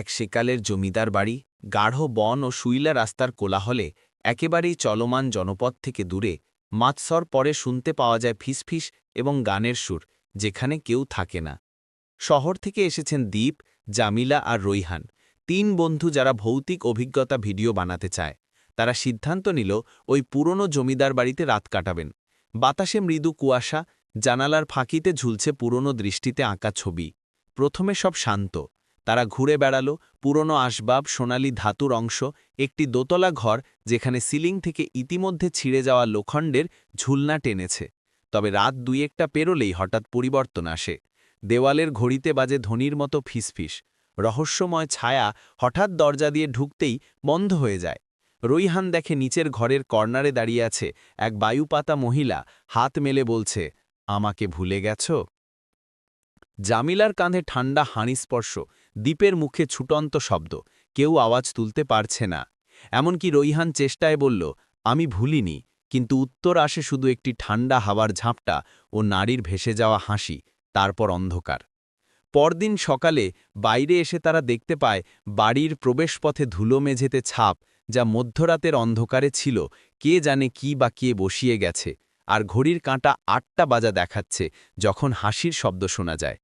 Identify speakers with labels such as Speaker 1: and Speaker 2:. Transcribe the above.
Speaker 1: এক সেকালের জমিদার বাড়ি, গাঢ় বন ও শুইলা রাস্তার কোলাহলে একেবারেই চলমান জনপদ থেকে দূরে মাতসর পরে শুনতে পাওয়া যায় ফিসফিস এবং গানের সুর, যেখানে কেউ থাকে না। শহর থেকে এসেছেন দ্বীপ জামিলা আর রৈহান তিন বন্ধু যারা ভৌতিক অভিজ্ঞতা ভিডিও বানাতে চায়। তারা সিদ্ধান্ত নিল, ওই পুরনো জমিদার বাড়িতে রাত কাটাবেন। বাতাসে মৃদু কুয়াশা, জানালার ফাঁকিতে ঝুলছে পুরনো দৃষ্টিতে আঁকা ছবি। প্রথমে সব শান্ত। তারা ঘুরে বেড়াল পুরনো আসবাব, সোনালি ধাতুর অংশ, একটি দোতলা ঘর, যেখানে সিলিং থেকে ইতিমধ্যে ছিঁড়ে যাওয়া লোখণ্ডের ঝুলনা টেনেছে। তবে রাত দুই একটা পেরোলেই হঠাৎ পরিবর্তন আসে। দেওয়ালের ঘড়িতে বাজে ধনির মতো ফিসফিস। রহস্যময় ছায়া হঠাৎ দরজা দিয়ে ঢুকতেই বন্ধ হয়ে যায়। রৈহান দেখে নিচের ঘরের কর্নারে দাঁড়িয়ে আছে এক বায়ুপাতা মহিলা। হাত মেলে বলছে, আমাকে ভুলে গেছ? জামিলার কাঁধে ঠান্ডা হানিস্পর্শ দ্বীপের মুখে ছুটন্ত শব্দ, কেউ আওয়াজ তুলতে পারছে না। এমনকি রইহান চেষ্টায় বলল, আমি ভুলিনি, কিন্তু উত্তর আসে শুধু একটি ঠান্ডা হাওয়ার ঝাপটা ও নারীর ভেসে যাওয়া হাসি, তারপর অন্ধকার। পরদিন সকালে বাইরে এসে তারা দেখতে পায়, বাড়ির প্রবেশপথে ধুলো মেঝেতে ছাপ, যা মধ্যরাতের অন্ধকারে ছিল, কে জানে কি বা কে বসিয়ে গেছে, আর ঘড়ির কাঁটা আটটা বাজা দেখাচ্ছে, যখন হাসির শব্দ শোনা যায়।